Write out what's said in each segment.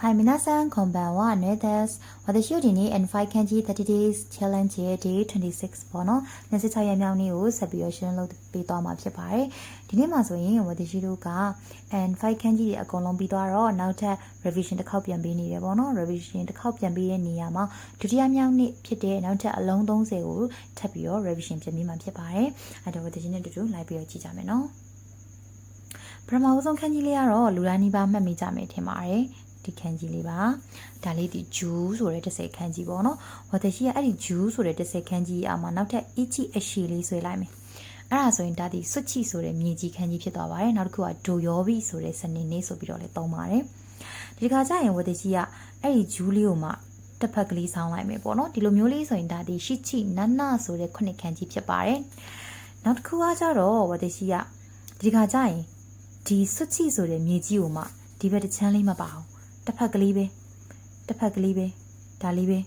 Hi, minasan, konbanwa, nue desu. Watashi yo dini and 5 kanji 30 days challenge ရဲ့ day 26ပေါ့နော်။26ရက်မြောက်နေ့ကိုဆက်ပြီးတော့ရှင်းလုပ်ပေးသွားမှာဖြစ်ပါတယ်။ဒီနေ့မှာဆိုရင် watashi တို့က and 5 kanji တွေအကုန်လုံးပြီးသွားတော့နောက်ထပ် revision တစ်ခေါက်ပြန်ပေးနေတယ်ပေါ့နော်။ revision တစ်ခေါက်ပြန်ပေးတဲ့နေရာမှာဒုတိယမြောက်နေ့ဖြစ်တဲ့နောက်ထပ်အလုံး30ကိုထပ်ပြီးတော့ revision ပြန်ပြီးမှဖြစ်ပါတယ်။အဲတော့ watashi နဲ့တူတူလိုက်ပြီးတော့ကြည့်ကြမယ်နော်။ပထမဦးဆုံးခန်းကြီးလေးကတော့လူတိုင်းနီးပါးမှတ်မိကြမယ်ထင်ပါတယ် ဒီခန်းကြီးလေးပါဒါလေးဒီဂျူးဆိုတဲ့30ခန်းကြီးပေါ့နော်ဝတ်တရှိကအဲ့ဒီဂျူးဆိုတဲ့30ခန်းကြီးအောက်မှာနောက်ထပ်အီချီအရှိလေးဆွဲလိုက်မယ်အဲ့ဒါဆိုရင်ဒါဒီစွတ်ချီဆိုတဲ့မြေကြီးခန်းကြီးဖြစ်သွားပါတယ်နောက်တစ်ခုကဒိုယောဘီဆိုတဲ့စနေနေ့ဆိုပြီးတော့လည်းသုံးပါတယ်ဒီခါကျရင်ဝတ်တရှိကအဲ့ဒီဂျူးလေးကိုမှတစ်ဖက်ကလေးဆောင်းလိုက်မယ်ပေါ့နော်ဒီလိုမျိုးလေးဆိုရင်ဒါဒီရှိချီနတ်နာဆိုတဲ့ခုနှစ်ခန်းကြီးဖြစ်ပါတယ်နောက်တစ်ခုကကျတော့ဝတ်တရှိကဒီခါကျရင်ဒီစွတ်ချီဆိုတဲ့မြေကြီးကိုမှဒီဘက်တစ်ချမ်းလေးမပါအောင် တစ်ဖက်ကလေးပဲတစ်ဖက်ကလေးပဲဒါလေးပဲ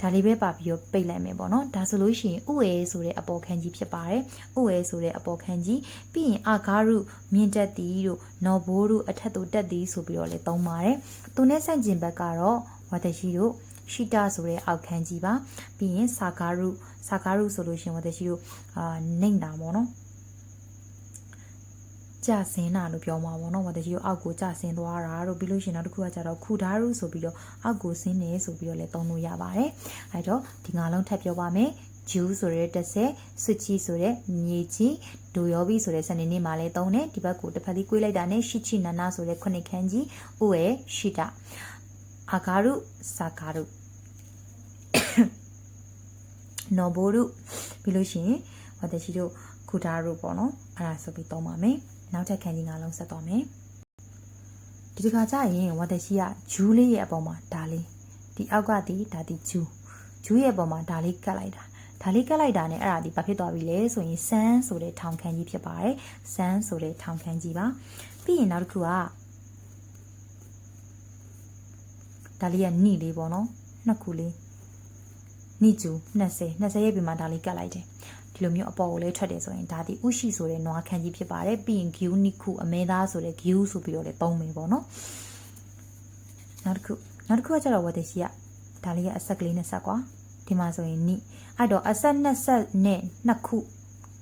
ဒါလေးပဲပါပြီးတော့ပိတ်လိုက်မယ်ပေါ့နော်ဒါဆိုလို့ရှိရင်ဥဝဲဆိုတဲ့အပေါ်ခန်းကြီးဖြစ်ပါတယ်ဥဝဲဆိုတဲ့အပေါ်ခန်းကြီးပြီးရင်အာဂါရုမြင့်တက်သည်တို့နော်ဘိုးတို့အထက်သို့တက်သည်ဆိုပြီးတော့လည်းသုံးပါတယ်သူနဲ့ဆန့်ကျင်ဘက်ကတော့ဝါတရှိတို့ရှိတာဆိုတဲ့အောက်ခန်းကြီးပါပြီးရင်စာဂါရုစာဂါရုဆိုလို့ရှိရင်ဝါတရှိတို့အာနှိမ့်တာပေါ့နော် ကြဆင်းတာလို့ပြောမှာပေါ့နော်။ဝါတကြီးကိုအောက်ကိုကြဆင်းသွားတာတို့ပြီးလို့ရှိရင်နောက်တစ်ခုကကြတော့ခူဓာရုဆိုပြီးတော့အောက်ကိုဆင်းနေဆိုပြီးတော့လည်းသုံးလို့ရပါတယ်။အဲတော့ဒီငါလုံးထပ်ပြောပါမယ်။ဂျူးဆိုတဲ့တစ်ဆက်ဆွချီဆိုတဲ့မြေကြီးဒိုယောဘီဆိုတဲ့စနေနေ့မှာလည်းသုံးတယ်ဒီဘက်ကိုတစ်ဖက်လေးကွေးလိုက်တာနဲ့ရှိချီနနာဆိုတဲ့ခုနှစ်ခန်းကြီးဥရဲ့ရှိတာအာဂါရုစာဂါရုနော်ဘိုရုပြီးလို့ရှိရင်ဝါတကြီးတို့ခူဓာရုပေါ့နော်အဲ့ဒါဆိုပြီးသုံးပါမယ်။ နောက်ထပ်ခန်းကြီးငါလုံးဆက်သွားမယ်ဒီတခါကျရင်ဝတ်တရှိကဂျူးလေးရဲ့အပေါ်မှာဒါလေးဒီအောက်ကဒီဒါဒီဂျူးဂျူးရဲ့အပေါ်မှာဒါလေးကတ်လိုက်တာဒါလေးကတ်လိုက်တာ ਨੇ အဲ့ဒါဒီဘာဖြစ်သွားပြီလဲဆိုရင်ဆန်းဆိုတဲ့ထောင်ခန်းကြီးဖြစ်ပါတယ်ဆန်းဆိုတဲ့ထောင်ခန်းကြီးပါပြီးရင်နောက်တစ်ခုကဒါလေးကနှိလေးပေါ့နော်နှစ်ခုလေးနှိကျူ20 20ရဲ့ပြင်မှာဒါလေးကတ်လိုက်တယ် ဒီလိုမျိုးအပေါ်ကိုလေးထွက်တယ်ဆိုရင်ဒါဒီဥရှိဆိုတဲ့နွားခန်းကြီးဖြစ်ပါတယ်ပြီးရင် gyu နိခုအမဲသားဆိုတဲ့ gyu ဆိုပြီးတော့လည်းသုံးမယ်ပေါ့နော်နောက်တစ်ခုနောက်တစ်ခုကကျတော့ဝတ်တရှိကဒါလေးကအဆက်ကလေးနဲ့ဆက်ကွာဒီမှာဆိုရင်နိအဲ့တော့အဆက်နှစ်ဆက်နဲ့နှစ်ခု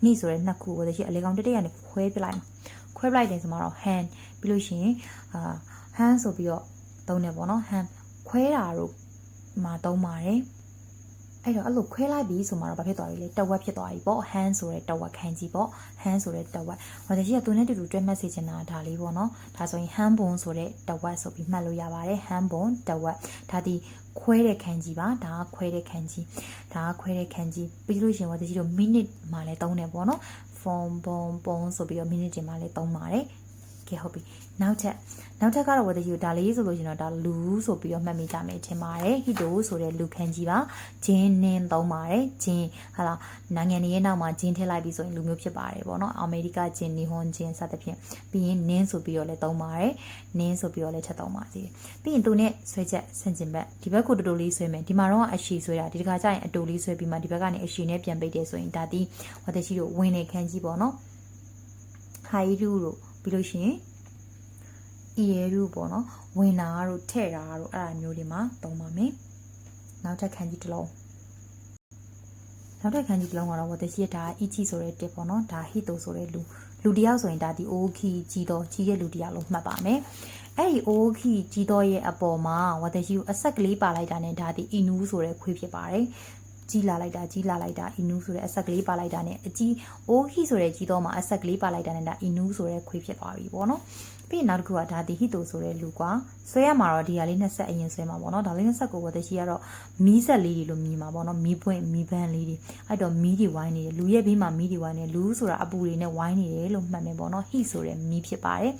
နိဆိုတဲ့နှစ်ခုဝတ်တရှိအလေကောင်တက်တက်ကနေခွဲပြလိုက်မှာခွဲပလိုက်တယ်ဆိုမှတော့ hand ပြီးလို့ရှိရင်အာ hand ဆိုပြီးတော့သုံးတယ်ပေါ့နော် hand ခွဲတာတို့မှာသုံးပါတယ် အဲ့တော့အဲ့လိုခွဲလိုက်ပြီဆိုမှတော့ဘာဖြစ်သွားပြီလဲတဝက်ဖြစ်သွားပြီပေါ့ hand ဆိုတဲ့တဝက်ခန်းကြီးပေါ့ hand ဆိုတဲ့တဝက်ဟိုတကြီးကသူနဲ့တူတူတွဲမှတ်စေချင်တာဒါလေးပေါ့နော်ဒါဆိုရင် hand bone ဆိုတဲ့တဝက်ဆိုပြီးမှတ်လို့ရပါတယ် hand bone တဝက်ဒါဒီခွဲတဲ့ခန်းကြီးပါဒါကခွဲတဲ့ခန်းကြီးဒါကခွဲတဲ့ခန်းကြီးပြီးလို့ရှိရင်ဟိုတကြီးတို့ minute မှာလည်းသုံးတယ်ပေါ့နော် form bone bone ဆိုပြီးတော့ minute တင်မှာလည်းသုံးပါတယ် ကဲဟုတ်ပြီနောက်ထပ်နောက်ထပ်ကတော့ဝတ်တကြီးဒါလေးဆိုလို့ရှိရင်တော့ဒါလူဆိုပြီးတော့မှတ်မိကြမယ်ထင်ပါတယ်ဟီတိုဆိုတဲ့လူခန်းကြီးပါဂျင်းနင်းသုံးပါတယ်ဂျင်းဟာလာနိုင်ငံရဲ့နောက်မှာဂျင်းထည့်လိုက်ပြီးဆိုရင်လူမျိုးဖြစ်ပါတယ်ပေါ့နော်အမေရိကဂျင်းနီဟွန်ဂျင်းစသဖြင့်ပြီးရင်နင်းဆိုပြီးတော့လည်းသုံးပါတယ်နင်းဆိုပြီးတော့လည်းထပ်သုံးပါသေးတယ်ပြီးရင်သူနဲ့ဆွဲချက်ဆင်ကျင်ဘက်ဒီဘက်ကိုတူတူလေးဆွဲမယ်ဒီမှာတော့အရှိဆွဲတာဒီတခါကျရင်အတူလေးဆွဲပြီးမှဒီဘက်ကနေအရှိနဲ့ပြန်ပိတ်တယ်ဆိုရင်ဒါဒီဝတ်တကြီးတို့ဝင်နေခန်းကြီးပေါ့နော်ဟိုင်ရူတို့ ပြီးလို့ရှိရင်အီရဲတို့ပေါ့နော်ဝင်တာတို့ထဲ့တာတို့အဲ့ဒါမျိုးတွေမှာသုံးပါမယ်နောက်ထပ်ခန်းကြီးတစ်လုံးနောက်ထပ်ခန်းကြီးတစ်လုံးကတော့ဝတ်တရှိဒါအီချီဆိုတဲ့တစ်ပေါ့နော်ဒါဟီတိုဆိုတဲ့လူလူတယောက်ဆိုရင်ဒါဒီအိုခီကြီးတော့ကြီးရဲ့လူတယောက်လုံးမှတ်ပါမယ်အဲ့ဒီအိုခီကြီးတော့ရဲ့အပေါ်မှာဝတ်တရှိကိုအဆက်ကလေးပါလိုက်တာနဲ့ဒါဒီအီနူးဆိုတဲ့ခွေးဖြစ်ပါတယ် ကြီးလာလိုက်တာကြီးလာလိုက်တာအီနူးဆိုတဲ့အဆက်ကလေးပါလိုက်တာနဲ့အကြီးအိုးခီဆိုတဲ့ကြီးတော့မှာအဆက်ကလေးပါလိုက်တာနဲ့ဒါအီနူးဆိုတဲ့ခွေးဖြစ်သွားပြီပေါ့နော်ပြီးရင်နောက်တစ်ခုကဒါဒီဟီတိုဆိုတဲ့လူကွာဆွဲရမှာတော့ဒီဟာလေး20အရင်ဆွဲမှာပေါ့နော်ဒါလေး20ကိုဝတ်တရှိကတော့မီးဆက်လေးတွေလို့မြည်မှာပေါ့နော်မီးပွင့်မီးပန်းလေးတွေအဲ့တော့မီးတွေဝိုင်းနေတယ်လူရဲ့ဘေးမှာမီးတွေဝိုင်းနေလူဆိုတာအပူတွေနဲ့ဝိုင်းနေတယ်လို့မှတ်မယ်ပေါ့နော်ဟီဆိုတဲ့မီးဖြစ်ပါတယ်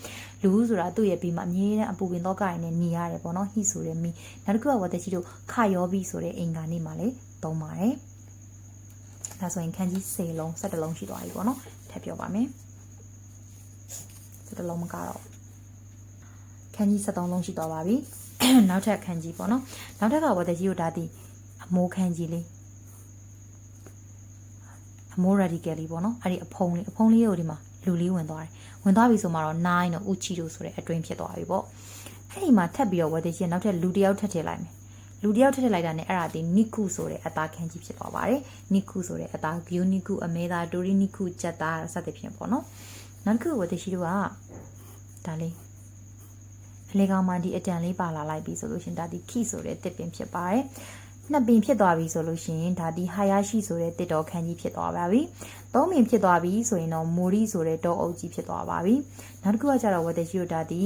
လူဆိုတာသူ့ရဲ့ဘေးမှာအမြဲတမ်းအပူပင်တော့ကရနေနေရတယ်ပေါ့နော်ဟီဆိုတဲ့မီးနောက်တစ်ခုကဝတ်တရှိတို့ခယောဘီဆိုတဲ့အင်္ဂါနေ့မှာလေ သုံးပါတယ်ဒါဆိုရင်ခန်းကြီး10လုံး17လုံးရှိသွားပြီပေါ့နော်ထပ်ပြောပါမယ်17လုံးမကတော့ခန်းကြီး73လုံးရှိသွားပါပြီနောက်ထပ်ခန်းကြီးပေါ့နော်နောက်ထပ်ကဝတ်တကြီးကိုဒါဒီအမိုးခန်းကြီးလေးအမိုး radical လေးပေါ့နော်အဲ့ဒီအဖုံးလေးအဖုံးလေးကိုဒီမှာလူလေးဝင်သွားတယ်ဝင်သွားပြီဆိုမှတော့9တော့ uchi တို့ဆိုတဲ့အတွင်းဖြစ်သွားပြီပေါ့အဲ့ဒီမှာထပ်ပြီးတော့ဝတ်သေးချင်းနောက်ထပ်လူတစ်ယောက်ထပ်ထည့်လိုက်မယ် လူတစ်ယောက်ထပ်ထည့်လိုက်တာနဲ့အဲ့ဒါဒီနိကုဆိုတဲ့အသားခန်းကြီးဖြစ်သွားပါတယ်နိကုဆိုတဲ့အသားဂီယိုနိကုအမဲသားဒိုရီနိကုကြက်သားစသဖြင့်ပေါ့နော်နောက်တစ်ခုဝတ်သေးရှိတော့ကဒါလေးအလေကောင်မှဒီအတန်လေးပါလာလိုက်ပြီဆိုလို့ရှင်ဒါဒီခိဆိုတဲ့တစ်ပင်ဖြစ်ပါတယ်နှစ်ပင်ဖြစ်သွားပြီဆိုလို့ရှိရင်ဒါဒီဟာယာရှိဆိုတဲ့တစ်တော်ခန်းကြီးဖြစ်သွားပါပြီ။သုံးပင်ဖြစ်သွားပြီဆိုရင်တော့မိုရီဆိုတဲ့တောအုပ်ကြီးဖြစ်သွားပါပြီ။နောက်တစ်ခုကကျတော့ဝတ်တဲ့ရှိတို့ဒါဒီ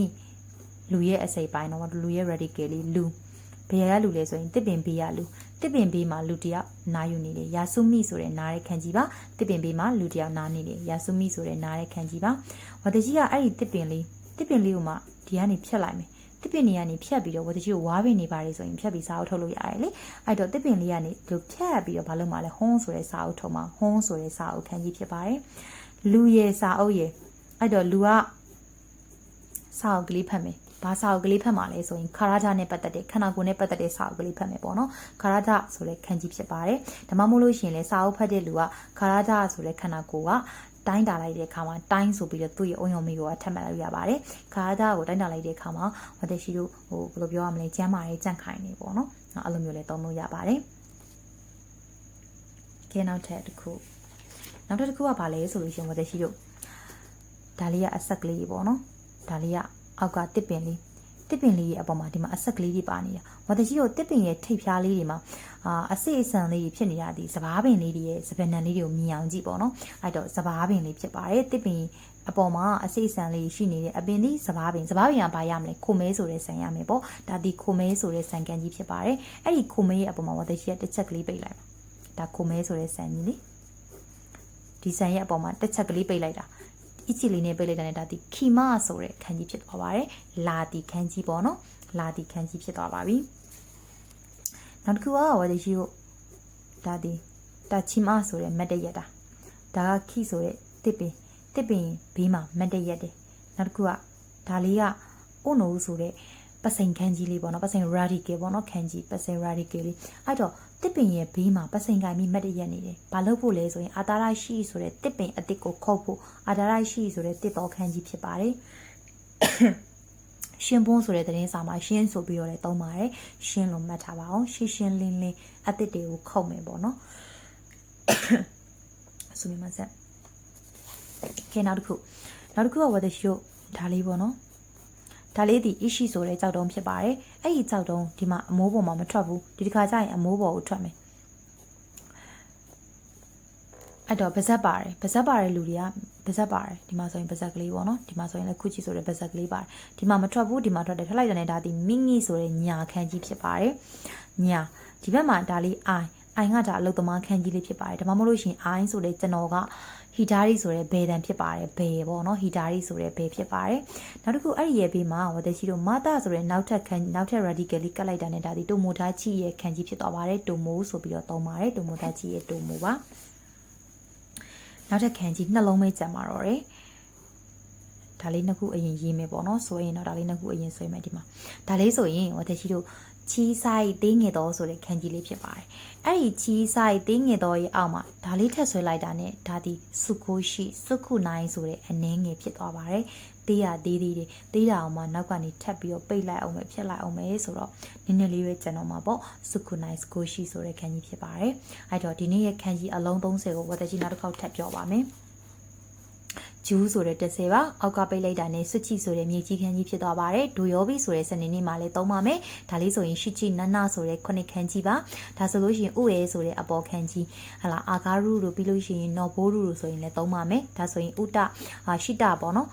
လူရဲ့အစိပ်ပိုင်းတော့လူရဲ့ radical လေးလူ ဘယ်ရလူလဲဆိုရင်တစ်ပင်ဘေးရလူတစ်ပင်ဘေးမှာလူတယောက်နာယူနေတယ်ယာဆုမိဆိုတဲ့နားတဲ့ခန်းကြီးပါတစ်ပင်ဘေးမှာလူတယောက်နားနေတယ်ယာဆုမိဆိုတဲ့နားတဲ့ခန်းကြီးပါဝတ်တဲ့ကြီးကအဲ့ဒီတစ်ပင်လေးတစ်ပင်လေးကိုမှဒီကနေဖြတ်လိုက်မယ်တစ်ပင်လေးကနေဖြတ်ပြီးတော့ဝတ်တကြီးကိုဝါးပင်နေပါလေဆိုရင်ဖြတ်ပြီးစားအုပ်ထုတ်လို့ရတယ်လေအဲ့တော့တစ်ပင်လေးကနေဒီဖြတ်ပြီးတော့ဘာလို့မှလဲဟွန်းဆိုတဲ့စားအုပ်ထုတ်မှာဟွန်းဆိုတဲ့စားအုပ်ခန်းကြီးဖြစ်ပါတယ်လူရဲ့စားအုပ်ရဲ့အဲ့တော့လူကစားအုပ်ကလေးဖတ်မယ် ဘာစာအုပ်ကလေးဖတ်မှာလဲဆိုရင်ခါရဒနဲ့ပတ်သက်တဲ့ခန္ဓာကိုယ်နဲ့ပတ်သက်တဲ့စာအုပ်ကလေးဖတ်မယ်ပေါ့နော်ခါရဒဆိုတဲ့ခန်းကြီးဖြစ်ပါတယ်ဒါမှမဟုတ်လို့ရှိရင်လည်းစာအုပ်ဖတ်တဲ့လူကခါရဒဆိုတဲ့ခန္ဓာကိုယ်ကတိုင်းတာလိုက်တဲ့အခါမှာတိုင်းဆိုပြီးတော့သူ့ရဲ့အုံယုံမိကိုထပ်မှတ်လိုက်ရပါတယ်ခါရဒကိုတိုင်းတာလိုက်တဲ့အခါမှာဝတ်ရှိတို့ဟိုဘယ်လိုပြောရမလဲကျမ်းမာရေးကြန့်ခိုင်နေပေါ့နော်အဲ့လိုမျိုးလည်းသုံးလို့ရပါတယ်ကဲနောက်ထပ်တစ်ခုနောက်ထပ်တစ်ခုကဘာလဲဆိုလို့ရှိရင်ဝတ်ရှိတို့ဒါလေးကအဆက်ကလေးပေါ့နော်ဒါလေးက အောက်ကတစ်ပင်လေးတစ်ပင်လေးရဲ့အပေါ်မှာဒီမှာအဆက်ကလေးတွေပါနေတာဝတ်တကြီးတို့တစ်ပင်ရဲ့ထိပ်ဖြားလေးတွေမှာအာအစစ်အဆန်လေးတွေဖြစ်နေတာဒီစပားပင်လေးတွေရဲ့စပယ်နံလေးတွေကိုမြင်အောင်ကြည့်ပေါ့နော်အဲ့တော့စပားပင်လေးဖြစ်ပါတယ်တစ်ပင်အပေါ်မှာအစိအဆန်လေးရှိနေတဲ့အပင်လေးစပားပင်စပားပင်ကဘာရမလဲခိုမဲဆိုတဲ့ဆန်ရမယ်ပေါ့ဒါဒီခိုမဲဆိုတဲ့ဆန်ကန်ကြီးဖြစ်ပါတယ်အဲ့ဒီခိုမဲရဲ့အပေါ်မှာဝတ်တကြီးကတစ်ချက်ကလေးပိတ်လိုက်ပါဒါခိုမဲဆိုတဲ့ဆန်ကြီးလေဒီဆန်ရဲ့အပေါ်မှာတစ်ချက်ကလေးပိတ်လိုက်တာ အချီလေးနဲ့ပိတ်လိုက်တာနဲ့ဒါဒီခီမဆိုတဲ့ခန်းကြီးဖြစ်သွားပါတယ်လာတီခန်းကြီးပေါ့နော်လာတီခန်းကြီးဖြစ်သွားပါပြီနောက်တစ်ခုကဝါဒီရှိကိုဒါဒီတာချီမဆိုတဲ့မတ်တရက်တာဒါကခိဆိုတဲ့တစ်ပင်တစ်ပင်ဘေးမှာမတ်တရက်တယ်နောက်တစ်ခုကဒါလေးကအိုနိုဆိုတဲ့ ပစိန်ခန်းကြီးလေးပေါ့နော်ပစိန် radical ပေါ့နော်ခန်းကြီးပစိန် radical လေးအဲ့တော့တစ်ပင်ရဲ့ဘေးမှာပစိန်ကိုင်ပြီးမတ်တရက်နေတယ်ဘာလို့ဖို့လဲဆိုရင်အာတာရရှိဆိုတဲ့တစ်ပင်အစ်စ်ကိုခုတ်ဖို့အာတာရရှိဆိုတဲ့တစ်တော်ခန်းကြီးဖြစ်ပါတယ်ရှင်ပွန်းဆိုတဲ့သတင်းစာမှာရှင်းဆိုပြီးတော့လည်းသုံးပါတယ်ရှင်းလို့မှတ်ထားပါအောင်ရှင်းရှင်းလင်းလင်းအသစ်တွေကိုခုတ်မယ်ပေါ့နော်ဆိုမိမဆက်ကဲနောက်တစ်ခုနောက်တစ်ခုကဝတ်တဲ့ရှို့ဒါလေးပေါ့နော် ဒါလေးဒီ issue ဆိုတဲ့ကြောက်တုံးဖြစ်ပါတယ်အဲ့ဒီကြောက်တုံးဒီမှာအမိုးပေါ်မှာမထွက်ဘူးဒီတစ်ခါကျရင်အမိုးပေါ်ကိုထွက်မယ်အဲ့တော့ဗဇက်ပါတယ်ဗဇက်ပါတဲ့လူတွေကဗဇက်ပါတယ်ဒီမှာဆိုရင်ဗဇက်ကလေးပေါ့နော်ဒီမှာဆိုရင်လည်းခုချီဆိုတဲ့ဗဇက်ကလေးပါတယ်ဒီမှာမထွက်ဘူးဒီမှာထွက်တယ်ထွက်လိုက်တဲ့ဒါဒီမိငိဆိုတဲ့ညာခန်းကြီးဖြစ်ပါတယ်ညာဒီဘက်မှာဒါလေးအိုင် အိုင်ကဒါအလုတ်သမားခန်းကြီးလေးဖြစ်ပါတယ်ဒါမှမဟုတ်လို့ရှိရင်အိုင်ဆိုတဲ့ကျွန်တော်ကဟီတာရီဆိုတဲ့ဘယ်တန်ဖြစ်ပါတယ်ဘယ်ပေါ့နော်ဟီတာရီဆိုတဲ့ဘယ်ဖြစ်ပါတယ်နောက်တစ်ခုအဲ့ဒီရဲ့ဘေးမှာဝတ်တဲ့ရှိတို့မာတာဆိုတဲ့နောက်ထပ်ခန်းနောက်ထပ် radically ကတ်လိုက်တာနဲ့ဒါဒီတိုမိုတာချီရဲ့ခန်းကြီးဖြစ်သွားပါတယ်တိုမိုဆိုပြီးတော့သုံးပါတယ်တိုမိုတာချီရဲ့တိုမိုပါနောက်ထပ်ခန်းကြီးနှလုံးမဲကြံပါတော့တယ်ဒါလေးနှစ်ခုအရင်ရေးမယ်ပေါ့နော်ဆိုရင်တော့ဒါလေးနှစ်ခုအရင်ဆွဲမယ်ဒီမှာဒါလေးဆိုရင်ဝတ်တဲ့ရှိတို့ ချီးဆိုင်သေးငယ်တော်ဆိုတဲ့ခန်းကြီးလေးဖြစ်ပါတယ်။အဲ့ဒီချီးဆိုင်သေးငယ်တော်ရဲ့အောက်မှာဒါလေးထက်ဆွဲလိုက်တာနဲ့ဒါဒီစုကိုရှိစုခုနိုင်ဆိုတဲ့အနှင်းငယ်ဖြစ်သွားပါတယ်။သေးရသေးသေးတွေသေးတာအောင်မှနောက်ကနေထပ်ပြီးတော့ပိတ်လိုက်အောင်ပဲဖြစ်လိုက်အောင်ပဲဆိုတော့နည်းနည်းလေးပဲကျန်တော့မှာပေါ့စုခုနိုင်စုကိုရှိဆိုတဲ့ခန်းကြီးဖြစ်ပါတယ်။အဲ့တော့ဒီနေ့ရဲ့ခန်းကြီးအလုံး30ကိုဝတ်တကြီးနောက်တစ်ခေါက်ထပ်ပြောပါမယ်။ ဂျူးဆိုတဲ့30ပါအောက်ကပိတ်လိုက်တာနဲ့ဆွချီဆိုတဲ့မြေကြီးခန်းကြီးဖြစ်သွားပါတယ်ဒိုယောဘီဆိုတဲ့စနေနေ့မှာလည်းသုံးပါမယ်ဒါလေးဆိုရင်ရှိချီနနဆိုတဲ့ခုနှစ်ခန်းကြီးပါဒါဆိုလို့ရှိရင်ဥရဲဆိုတဲ့အပေါ်ခန်းကြီးဟလာအာဂါရုတို့ပြီးလို့ရှိရင်နော်ဘိုးရုတို့ဆိုရင်လည်းသုံးပါမယ်ဒါဆိုရင်ဥတရှိတပေါ့နော်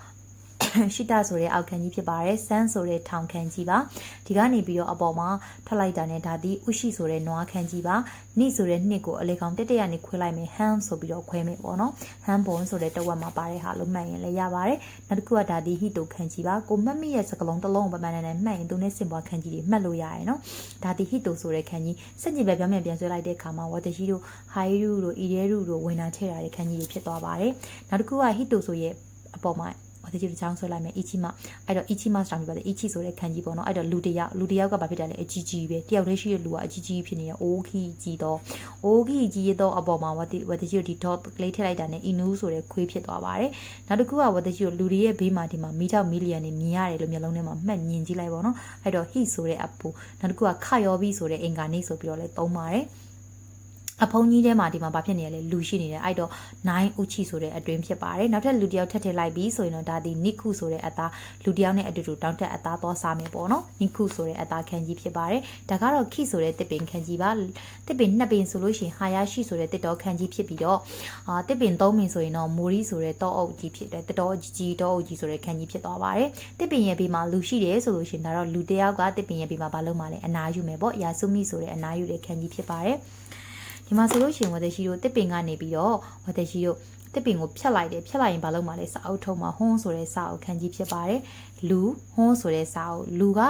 ရှိတာဆိုတဲ့အောက်ခန်းကြီးဖြစ်ပါတယ်ဆန်းဆိုတဲ့ထောင်ခန်းကြီးပါဒီကနေပြီးတော့အပေါ်မှာထွက်လိုက်တာနဲ့ဒါဒီဥရှိဆိုတဲ့နွားခန်းကြီးပါနိဆိုတဲ့နှစ်ကိုအလေကောင်တက်တက်ရနေခွဲလိုက်မယ်ဟမ်ဆိုပြီးတော့ခွဲမယ်ပေါ့နော်ဟမ်ဘွန်ဆိုတဲ့တဝက်မှာပါတဲ့ဟာလို့မှတ်ရင်လည်းရပါတယ်နောက်တစ်ခုကဒါဒီဟီတိုခန်းကြီးပါကိုမှတ်မိရဲ့စကလုံးတစ်လုံးပမာဏနဲ့မှတ်ရင်သူနဲ့စင်ပွားခန်းကြီးတွေမှတ်လို့ရရယ်နော်ဒါဒီဟီတိုဆိုတဲ့ခန်းကြီးစက်ကြည့်ပဲပြောင်းပြန်ပြန်ဆွဲလိုက်တဲ့အခါမှာဝတ်တရှိတို့ဟိုင်ရူတို့အီရဲရူတို့ဝင်တာထည့်ရတဲ့ခန်းကြီးတွေဖြစ်သွားပါတယ်နောက်တစ်ခုကဟီတိုဆိုရဲ့အပေါ်မှာ ဝတကြီးတစ်ချောင်းဆွဲလိုက်မယ်အီချီမအဲ့တော့အီချီမစတောင်ပြပါတယ်အီချီဆိုတဲ့ခန်းကြီးပေါ့နော်အဲ့တော့လူတစ်ယောက်လူတစ်ယောက်ကဘာဖြစ်တာလဲအကြီးကြီးပဲတယောက်တည်းရှိတဲ့လူကအကြီးကြီးဖြစ်နေရအိုးခီကြီးတော့အိုးခီကြီးတော့အပေါ်မှာဝတဝတကြီးတို့ဒီ dot ကလေးထည့်လိုက်တာနဲ့အီနူးဆိုတဲ့ခွေးဖြစ်သွားပါတယ်နောက်တစ်ခုကဝတကြီးတို့လူတွေရဲ့ဘေးမှာဒီမှာမီထောက်မီလီယံနေမြင်ရတယ်လို့မျိုးလုံးထဲမှာမှတ်မြင်ကြည့်လိုက်ပါတော့အဲ့တော့ heat ဆိုတဲ့အပူနောက်တစ်ခုကခယောဘီဆိုတဲ့အင်္ဂါနေဆိုပြီးတော့လဲသုံးပါတယ် အဖုံကြီးထဲမှာဒီမှာဘာဖြစ်နေရလဲလူရှိနေတယ်အဲ့တော့9ဥချီဆိုတဲ့အတွင်းဖြစ်ပါတယ်နောက်ထပ်လူတစ်ယောက်ထပ်ထည့်လိုက်ပြီးဆိုရင်တော့ဒါဒီနိခုဆိုတဲ့အသားလူတစ်ယောက်နဲ့အတူတူတောင်းတက်အသားသွားစားမယ်ပေါ့နော်နိခုဆိုတဲ့အသားခန်းကြီးဖြစ်ပါတယ်ဒါကတော့ခိဆိုတဲ့တစ်ပင်ခန်းကြီးပါတစ်ပင်နှစ်ပင်ဆိုလို့ရှိရင်ဟာယာရှိဆိုတဲ့တစ်တော်ခန်းကြီးဖြစ်ပြီးတော့အာတစ်ပင်သုံးပင်ဆိုရင်တော့မိုရီဆိုတဲ့တောအုပ်ကြီးဖြစ်တယ်တစ်တော်ကြီးကြီးတောအုပ်ကြီးဆိုတဲ့ခန်းကြီးဖြစ်သွားပါတယ်တစ်ပင်ရဲ့ဘေးမှာလူရှိတယ်ဆိုလို့ရှိရင်ဒါတော့လူတစ်ယောက်ကတစ်ပင်ရဲ့ဘေးမှာဘာလုပ်မှလဲအနာယူမယ်ပေါ့ယာဆုမိဆိုတဲ့အနာယူတဲ့ခန်းကြီးဖြစ်ပါတယ် ဒီမှာဆိုလို့ရှိရင်ဝတ်သက်ရှိတို့တစ်ပင်ကနေပြီးတော့ဝတ်သက်ရှိတို့တစ်ပင်ကိုဖြတ်လိုက်တယ်ဖြတ်လိုက်ရင်ဘာလုပ်မှာလဲစာအုပ်ထုံးမှာဟွန်းဆိုတဲ့စာအုပ်ခန်းကြီးဖြစ်ပါတယ်လူဟွန်းဆိုတဲ့စာအုပ်လူက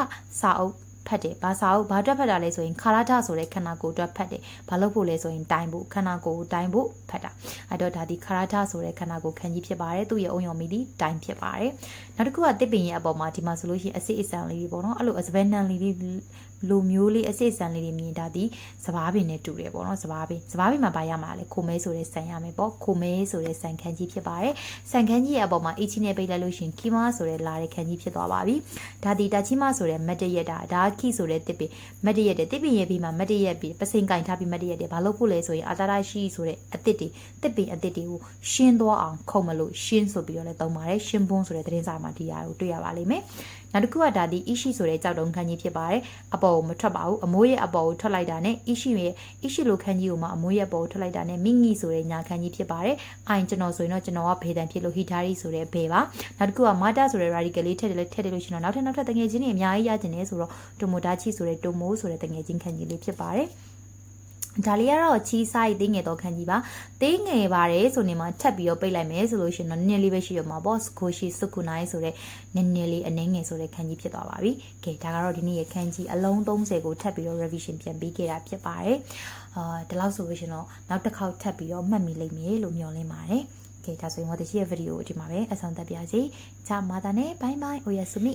စာအုပ်ဖတ်တယ်ဘာစာအုပ်ဘာအတွက်ဖတ်တာလဲဆိုရင်ခါရထဆိုတဲ့ခန္ဓာကိုယ်အတွက်ဖတ်တယ်ဘာလုပ်ဖို့လဲဆိုရင်တိုင်ဖို့ခန္ဓာကိုယ်ကိုတိုင်ဖို့ဖတ်တာအဲ့တော့ဒါဒီခါရထဆိုတဲ့ခန္ဓာကိုယ်ခန်းကြီးဖြစ်ပါတယ်သူ့ရဲ့အုံရော်မီဒီတိုင်ဖြစ်ပါတယ်နောက်တစ်ခုကတစ်ပင်ရဲ့အပေါ်မှာဒီမှာဆိုလို့ရှိရင်အစစ်အဆန်လေးတွေပေါ့နော်အဲ့လိုစပယ်နန်လေးတွေ လိုမျိုးလေးအစစ်အဆန်လေးတွေမြင်တာဒီစပားပင်နဲ့တူတယ်ပေါ့နော်စပားပင်စပားပင်မှာဘာရမှာလဲခိုမဲဆိုတဲ့ဆန်ရမယ်ပေါ့ခိုမဲဆိုတဲ့ဆန်ခန်းကြီးဖြစ်ပါတယ်ဆန်ခန်းကြီးရဲ့အပေါ်မှာအချီနဲ့ပိတ်လိုက်လို့ရှိရင်ကီမာဆိုတဲ့လာတဲ့ခန်းကြီးဖြစ်သွားပါပြီဒါဒီတာချီမဆိုတဲ့မတ်တရက်တာဒါခိဆိုတဲ့တစ်ပင်မတ်တရက်တဲ့တစ်ပင်ရဲ့ပြီးမှာမတ်တရက်ပြီးပစိန်ကင်ထားပြီးမတ်တရက်တဲ့ဘာလို့ဖို့လဲဆိုရင်အာတာရရှိဆိုတဲ့အတစ်တွေတစ်ပင်အတစ်တွေကိုရှင်းသွားအောင်ခုံမလို့ရှင်းဆိုပြီးတော့လည်းသုံးပါတယ်ရှင်းပွန်းဆိုတဲ့သတင်းစာမှာဒီအရာကိုတွေ့ရပါလိမ့်မယ် နောက်တစ်ခုကဒါဒီအီရှိဆိုတဲ့ကြောက်တုံးခန်းကြီးဖြစ်ပါတယ်အပေါ်ကိုမထွက်ပါဘူးအမိုးရဲ့အပေါ်ကိုထွက်လိုက်တာနဲ့အီရှိရဲ့အီရှိလိုခန်းကြီးကိုမှအမိုးရဲ့အပေါ်ကိုထွက်လိုက်တာနဲ့မိငီဆိုတဲ့ညာခန်းကြီးဖြစ်ပါတယ်အိုင်ကျွန်တော်ဆိုရင်တော့ကျွန်တော်ကဘေးတန်ဖြစ်လို့ဟီတာရီဆိုတဲ့ဘေပါနောက်တစ်ခုကမာတာဆိုတဲ့ radical လေးထည့်တယ်လို့ထည့်တယ်လို့ရှင်တော့နောက်ထပ်နောက်ထပ်တငယ်ချင်းတွေအများကြီးရကျင်နေဆိုတော့တိုမိုဒါချီဆိုတဲ့တိုမိုဆိုတဲ့တငယ်ချင်းခန်းကြီးလေးဖြစ်ပါတယ် ဒါလေးကတော့ချီးဆိုင်သေးငယ်တော့ခန်းကြီးပါသေးငယ်ပါတယ်ဆိုနေမှာထပ်ပြီးတော့ပိတ်လိုက်မယ်ဆိုလို့ရှိရင်တော့နည်းနည်းလေးပဲရှိရမှာပေါ့စကိုရှိစုကုနိုင်ဆိုတဲ့နည်းနည်းလေးအနှဲငယ်ဆိုတဲ့ခန်းကြီးဖြစ်သွားပါပြီ။ကဲဒါကတော့ဒီနေ့ရဲ့ခန်းကြီးအလုံး30ကိုထပ်ပြီးတော့ revision ပြန်ပေးခဲ့တာဖြစ်ပါတယ်။အာဒီလောက်ဆိုလို့ရှိရင်တော့နောက်တစ်ခေါက်ထပ်ပြီးတော့မှတ်မိလိမ့်မယ်လို့မျှော်လင့်ပါတယ်။ကဲဒါဆိုရင်ဝတ်တရှိရဲ့ဗီဒီယိုကိုဒီမှာပဲအဆုံးသတ်ပြစီ။ဂျာမာတာနဲ့ဘိုင်ဘိုင်အိုယာဆူမီ